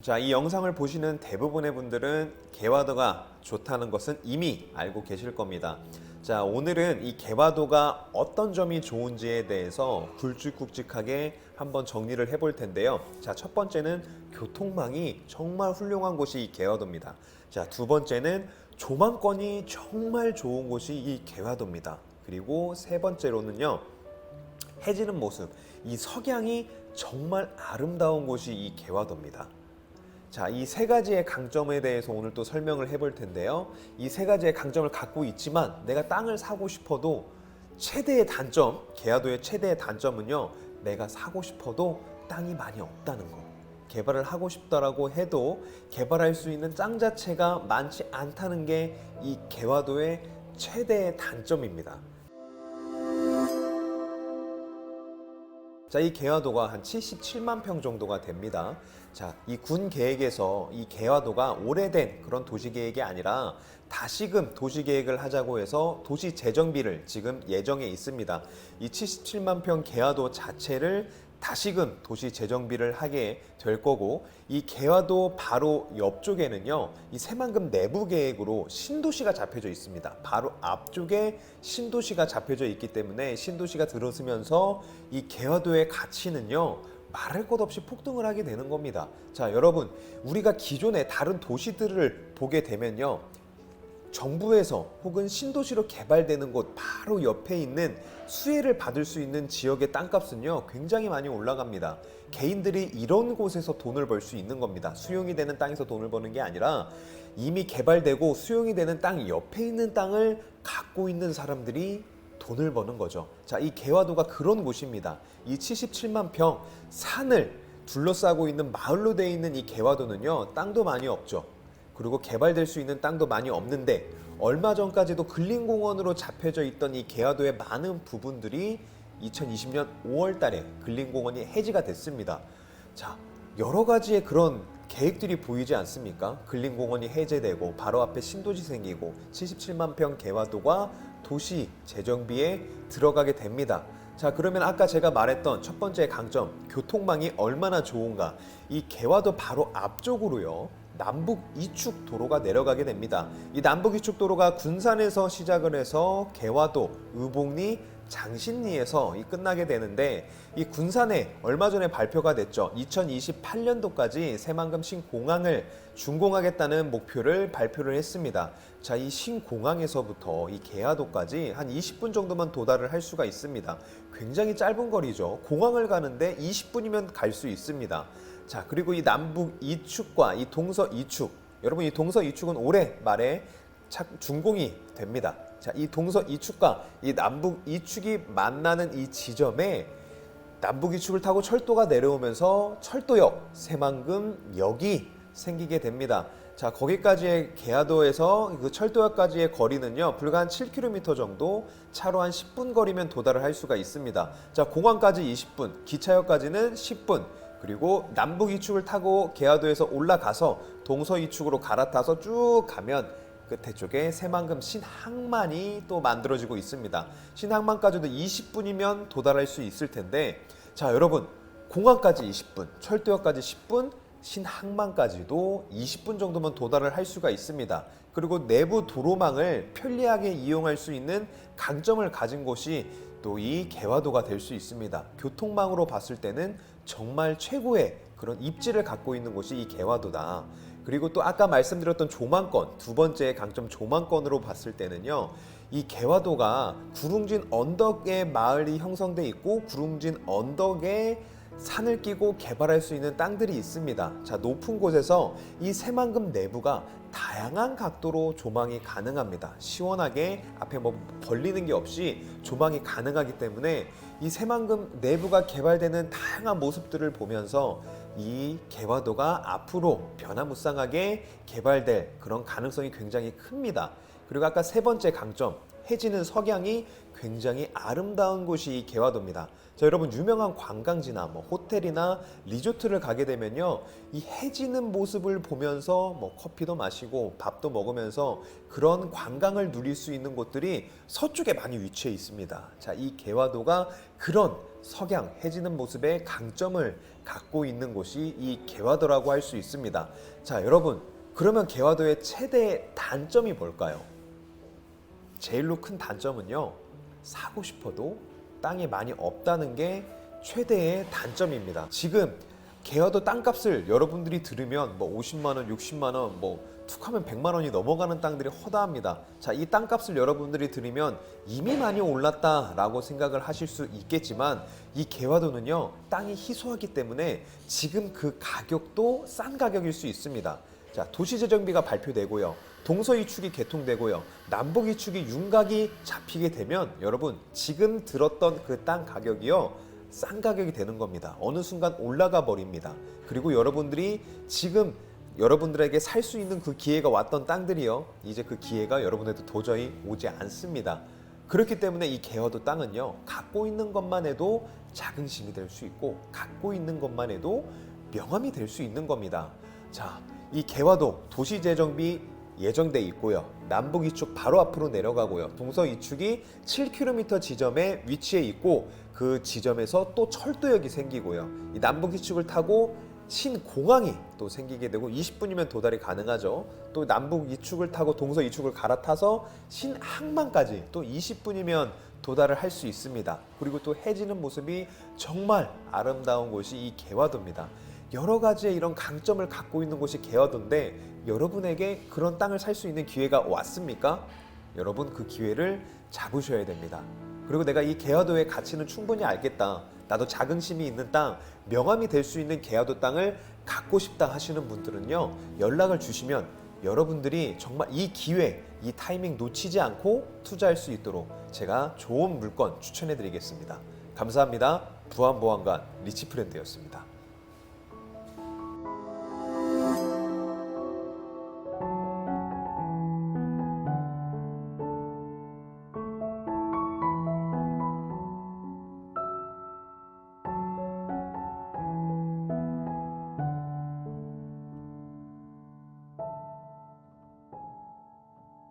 자, 이 영상을 보시는 대부분의 분들은 개화도가 좋다는 것은 이미 알고 계실 겁니다. 자, 오늘은 이 개화도가 어떤 점이 좋은지에 대해서 굵직굵직하게 한번 정리를 해볼 텐데요. 자, 첫 번째는 교통망이 정말 훌륭한 곳이 이 개화도입니다. 자, 두 번째는 조망권이 정말 좋은 곳이 이 개화도입니다. 그리고 세 번째로는요. 해지는 모습, 이 석양이 정말 아름다운 곳이 이 개화도입니다. 자, 이 세 가지의 강점에 대해서 오늘 또 설명을 해볼 텐데요. 이 세 가지의 강점을 갖고 있지만 내가 땅을 사고 싶어도 최대의 단점, 개화도의 최대의 단점은요. 내가 사고 싶어도 땅이 많이 없다는 거. 개발을 하고 싶다라고 해도 개발할 수 있는 땅 자체가 많지 않다는 게 이 개화도의 최대의 단점입니다. 자, 이 개화도가 한 77만 평 정도가 됩니다. 자, 이 군 계획에서 이 개화도가 오래된 그런 도시 계획이 아니라 다시금 도시 계획을 하자고 해서 도시 재정비를 지금 예정에 있습니다. 이 77만 평 개화도 자체를 다시금 도시 재정비를 하게 될 거고 이 개화도 바로 옆쪽에는요 이 새만금 내부 계획으로 신도시가 잡혀져 있습니다. 바로 앞쪽에 신도시가 잡혀져 있기 때문에 신도시가 들어서면서 이 개화도의 가치는요 말할 것 없이 폭등을 하게 되는 겁니다. 자 여러분 우리가 기존의 다른 도시들을 보게 되면요 정부에서 혹은 신도시로 개발되는 곳 바로 옆에 있는 수혜를 받을 수 있는 지역의 땅값은요 굉장히 많이 올라갑니다. 개인들이 이런 곳에서 돈을 벌 수 있는 겁니다. 수용이 되는 땅에서 돈을 버는 게 아니라 이미 개발되고 수용이 되는 땅 옆에 있는 땅을 갖고 있는 사람들이 돈을 버는 거죠. 자, 이 개화도가 그런 곳입니다. 이 77만 평 산을 둘러싸고 있는 마을로 되어 있는 이 개화도는요 땅도 많이 없죠. 그리고 개발될 수 있는 땅도 많이 없는데 얼마 전까지도 근린공원으로 잡혀져 있던 이 개화도의 많은 부분들이 2020년 5월 달에 근린공원이 해지가 됐습니다. 자, 여러 가지의 그런 계획들이 보이지 않습니까? 근린공원이 해제되고 바로 앞에 신도시 생기고 77만 평 개화도가 도시 재정비에 들어가게 됩니다. 자, 그러면 아까 제가 말했던 첫 번째 강점, 교통망이 얼마나 좋은가. 이 개화도 바로 앞쪽으로요. 남북 이축 도로가 내려가게 됩니다. 이 남북 이축 도로가 군산에서 시작을 해서 개화도, 의봉리, 장신리에서 이 끝나게 되는데 이 군산에 얼마 전에 발표가 됐죠. 2028년도까지 새만금 신공항을 준공하겠다는 목표를 발표를 했습니다. 자, 이 신공항에서부터 이 개화도까지 한 20분 정도만 도달을 할 수가 있습니다. 굉장히 짧은 거리죠. 공항을 가는데 20분이면 갈 수 있습니다. 자, 그리고 이 남북 이축과 이 동서 이축. 여러분 이 동서 이축은 올해 말에 착- 준공이 됩니다. 자, 이 동서 이축과 이 남북 이축이 만나는 이 지점에 남북 이축을 타고 철도가 내려오면서 철도역 새만금 역이 생기게 됩니다. 자, 거기까지의 개화도에서 그 철도역까지의 거리는요, 불과 한 7km 정도, 차로 한 10분 거리면 도달을 할 수가 있습니다. 자, 공항까지 20분, 기차역까지는 10분, 그리고 남북 이축을 타고 개화도에서 올라가서 동서 이축으로 갈아타서 쭉 가면 끝에 쪽에 새만금 신항만이 또 만들어지고 있습니다. 신항만까지도 20분이면 도달할 수 있을 텐데, 자, 여러분, 공항까지 20분, 철도역까지 10분, 신항만까지도 20분 정도면 도달을 할 수가 있습니다. 그리고 내부 도로망을 편리하게 이용할 수 있는 강점을 가진 곳이 또 이 개화도가 될 수 있습니다. 교통망으로 봤을 때는 정말 최고의 그런 입지를 갖고 있는 곳이 이 개화도다. 그리고 또 아까 말씀드렸던 조망권 두 번째 강점 조망권으로 봤을 때는요 이 개화도가 구릉진 언덕에 마을이 형성돼 있고 구릉진 언덕에 산을 끼고 개발할 수 있는 땅들이 있습니다. 자, 높은 곳에서 이 새만금 내부가 다양한 각도로 조망이 가능합니다. 시원하게 앞에 뭐 벌리는 게 없이 조망이 가능하기 때문에 이 새만금 내부가 개발되는 다양한 모습들을 보면서 이 개화도가 앞으로 변화무쌍하게 개발될 그런 가능성이 굉장히 큽니다. 그리고 아까 세 번째 강점, 해지는 석양이 굉장히 아름다운 곳이 이 개화도입니다. 자, 여러분 유명한 관광지나 뭐 호텔이나 리조트를 가게 되면요. 이 해지는 모습을 보면서 뭐 커피도 마시고 밥도 먹으면서 그런 관광을 누릴 수 있는 곳들이 서쪽에 많이 위치해 있습니다. 자, 이 개화도가 그런 석양, 해지는 모습의 강점을 갖고 있는 곳이 이 개화도라고 할 수 있습니다. 자, 여러분, 그러면 개화도의 최대 단점이 뭘까요? 제일로 큰 단점은요, 사고 싶어도 땅이 많이 없다는 게 최대의 단점입니다. 지금 개화도 땅값을 여러분들이 들으면 뭐 50만 원, 60만 원, 뭐 툭하면 100만 원이 넘어가는 땅들이 허다합니다. 자, 이 땅값을 여러분들이 들으면 이미 많이 올랐다라고 생각을 하실 수 있겠지만 이 개화도는요, 땅이 희소하기 때문에 지금 그 가격도 싼 가격일 수 있습니다. 자, 도시재정비가 발표되고요. 동서이축이 개통되고요. 남북이축이 윤곽이 잡히게 되면 여러분 지금 들었던 그 땅 가격이요. 싼 가격이 되는 겁니다. 어느 순간 올라가 버립니다. 그리고 여러분들이 지금 여러분들에게 살 수 있는 그 기회가 왔던 땅들이요. 이제 그 기회가 여러분에게 도저히 오지 않습니다. 그렇기 때문에 이 개화도 땅은요. 갖고 있는 것만 해도 자긍심이 될 수 있고 갖고 있는 것만 해도 명함이 될 수 있는 겁니다. 자, 이 개화도 도시 재정비 예정돼 있고요. 남북 이축 바로 앞으로 내려가고요. 동서 이축이 7km 지점에 위치해 있고 그 지점에서 또 철도역이 생기고요. 이 남북 이축을 타고 신공항이 또 생기게 되고 20분이면 도달이 가능하죠. 또 남북 이축을 타고 동서 이축을 갈아타서 신항만까지 또 20분이면 도달을 할 수 있습니다. 그리고 또 해지는 모습이 정말 아름다운 곳이 이 개화도입니다. 여러 가지의 이런 강점을 갖고 있는 곳이 개화도인데 여러분에게 그런 땅을 살 수 있는 기회가 왔습니까? 여러분 그 기회를 잡으셔야 됩니다. 그리고 내가 이 개화도의 가치는 충분히 알겠다. 나도 자긍심이 있는 땅, 명함이 될 수 있는 개화도 땅을 갖고 싶다 하시는 분들은요. 연락을 주시면 여러분들이 정말 이 기회, 이 타이밍 놓치지 않고 투자할 수 있도록 제가 좋은 물건 추천해 드리겠습니다. 감사합니다. 부안보안관 리치프렌드였습니다.